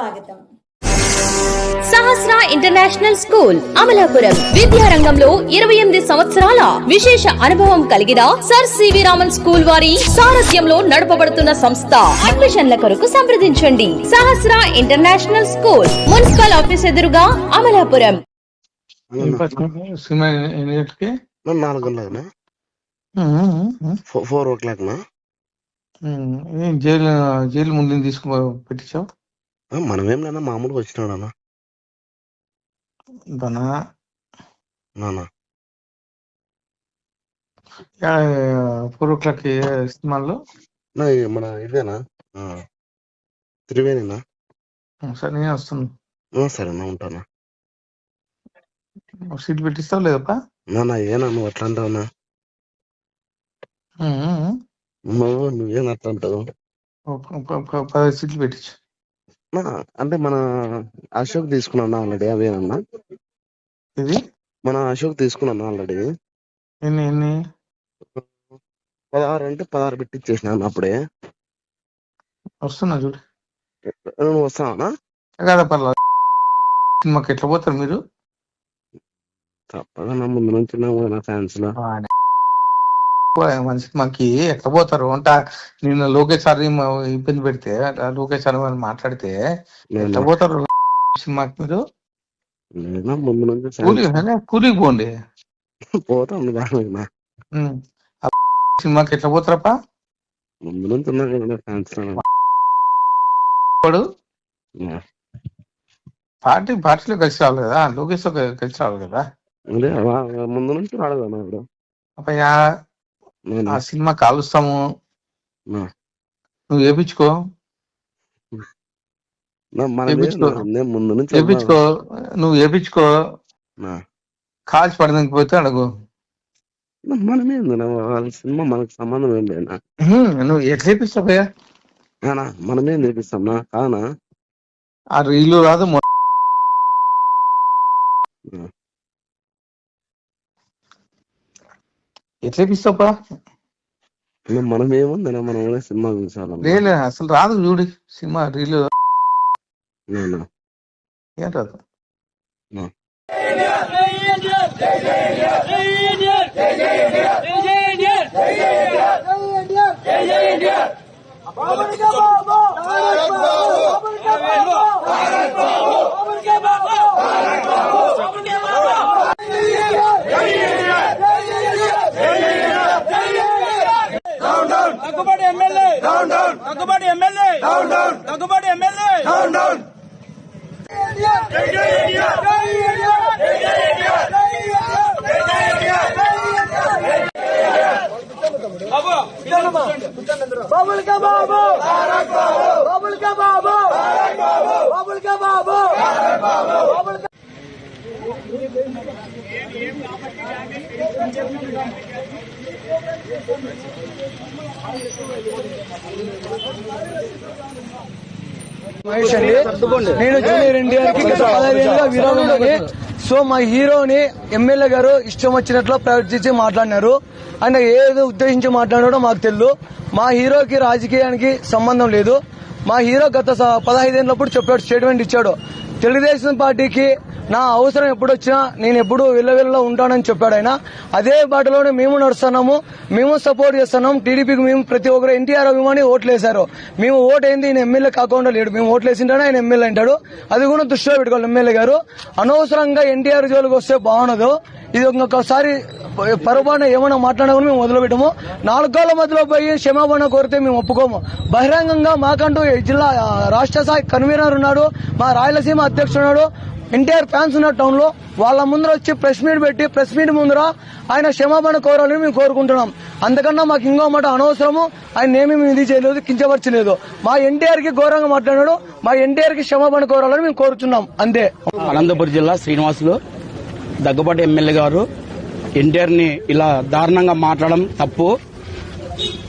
స్వాగతం. Sahasra international school Amalapuram. విద్యారంగంలో ఇరవై ఎనిమిది సంవత్సరాల విశేష అనుభవం కలిగిన సర్ సివి రామన్ స్కూల్ వారి సారథ్యంలో నడపబడుతున్న సంస్థ. అడ్మిషన్ల కొరకు సంప్రదించండి. Sahasra international school municipal office ఎదురుగా అమలాపురం. ఫోర్ ఓ క్లాక్నా? ఏం జైలు జైలు ముందు తీసుకు పెట్టించావు? మనమేం నాన్న మామూలుగా వచ్చినాడన్నా దానా నాన్న. ఫోర్ ఓ క్లాక్ సినిమాల్లో? నా మన ఇదేనా? త్రివేణినా సరే నేను వస్తాను ఆ, సరేనా ఉంటానా సీట్ పెట్టిస్తావు లేదప్పా? నాన్న ఏనా నువ్వు అట్లా అంటావునా నువ్వు నువ్వేం అట్లా అంటావు? పది సీట్లు పెట్టించు. నా, అంటే మన అశోక్ తీసుకున్నా ఆల్రెడీ అవేనన్నా ఇది మన అశోక్ తీసుకున్నాను ఆల్రెడీ. ఎన్ని ఎన్ని పదహారు అంటే పదహారు పెట్టిచ్చేసిన అప్పుడే. వస్తున్నా చూడు. నువ్వు వస్తావా కదా పర్లా సినిమాకి ఎట్లా పోతారు మీరు? తప్పగా నా ముందు నుంచి నా ఫ్యాన్స్లో. మన సినిమాకి ఎట్లా పోతారు అంట నిన్న లోకేష్ సార్ ఇబ్బంది పెడితే లోకేష్ సార్ వాళ్ళు మాట్లాడితే ఎట్లా పోతారు సినిమాకి మీరు. కూలికి పోండి. పోతాం సినిమాకి ఎట్లా పోతారప్ప ముందు నుంచి కదా ఫ్యాన్స్ పార్టీ పార్టీలో కలిసి రావాలి కదా లోకేష్ కలిసి రావాలి కదా. ముందు నుంచి రాడు ఇప్పుడు? అప్పయ్య ఆ సినిమా కాలుస్తాము. నువ్వు వేపించుకో. మీద నేను నుంచి వేపించుకో. నువ్వు వేపించుకో. కాల్చి పడడానికి పోతే అడుగు. నా వాళ్ళ సినిమా మనకు సంబంధం ఏం లేనా నువ్వు ఎట్లా వేపిస్తావయ్యా నానా మనమేం చేపిస్తాం నా కానా? ఆ రీలు రాదు మొ- ఉం. ఎట్లా వేపిస్తావా నా మనమేముంది నా మనం కూడా సినిమా చూసాం లేదు అసలు రాదు చూడు సినిమా రీలు నేను ఏం రాదు దగ్గుబాటి बाबुल का बाबू बाबुल का बाबू बाबुल का बाबू। बाबुल का बाबुल మహేష్ అండి. నేను జూనియర్ ఎన్టీఆర్కి గత సో మా హీరోని ఎమ్మెల్యే గారు ఇష్టం వచ్చినట్లు ప్రవర్తించి మాట్లాడినారు. ఆయన ఏదో ఉద్దేశించి మాట్లాడాడో మాకు తెలియదు మా హీరోకి రాజకీయానికి సంబంధం లేదు. మా హీరో గత పదహైదేళ్ళప్పుడు చెప్పాడు స్టేట్మెంట్ ఇచ్చాడు. తెలుగుదేశం పార్టీకి నా అవసరం ఎప్పుడొచ్చినా నేను ఎప్పుడు విల్లవిల్లలో ఉంటానని చెప్పాడు ఆయన. అదే బాటలోనే మేము నడుస్తున్నాము మేము సపోర్ట్ చేస్తున్నాం టీడీపీకి మేము ప్రతి ఒక్కరు ఎన్టీఆర్ అభిమాని ఓట్లు వేశారు మేము ఓటు ఏంది ఈయన ఎమ్మెల్యే కాకుండా లేడు. మేము ఓట్లు వేసింటానే ఆయన ఎమ్మెల్యే అంటాడు. అది కూడా దృష్టిలో పెట్టుకోవాలి ఎమ్మెల్యే గారు. అనవసరంగా ఎన్టీఆర్ జోలికి వస్తే బాగుండదు. ఇది ఇంకొకసారి పొరపాటున ఏమైనా మాట్లాడకుండా మేము వదిలిపెట్టము. నాలుగు గోళ్ళ మధ్యలో పోయి క్షమాపణ కోరితే మేము ఒప్పుకోము. బహిరంగంగా మాకంటూ జిల్లా రాష్ట్ర స్థాయి కన్వీనర్ ఉన్నాడు. మా రాయలసీమ అధ్యక్షుడు ఉన్నాడు. ఎన్టీఆర్ ఫ్యాన్స్ ఉన్న టౌన్లో వాళ్ళ ముందర వచ్చి ప్రెస్ మీట్ పెట్టి ప్రెస్ మీట్ ముందర ఆయన క్షమాపణ కోరాలని మేము కోరుకుంటున్నాం. అందుకన్నా మాకు ఇంకో మాట అనవసరము. ఆయన ఏమీ మేము ఇది చేయలేదు కించపరచలేదు. మా ఎన్టీఆర్కి ఘోరంగా మాట్లాడాడు. మా ఎన్టీఆర్కి క్షమాపణ కోరాలని మేము కోరుచున్నాం. అంతే. అనంతపురం జిల్లా శ్రీనివాసులు దగ్గుబాటి ఎమ్మెల్యే గారు ఎన్టీఆర్ని ఇలా దారుణంగా మాట్లాడడం తప్పు.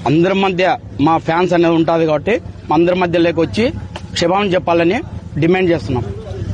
అందరి మధ్య మా ఫ్యాన్స్ అనేది ఉంటుంది కాబట్టి అందరి మధ్యలోకి వచ్చి క్షమాపణ చెప్పాలని డిమాండ్ చేస్తున్నాం.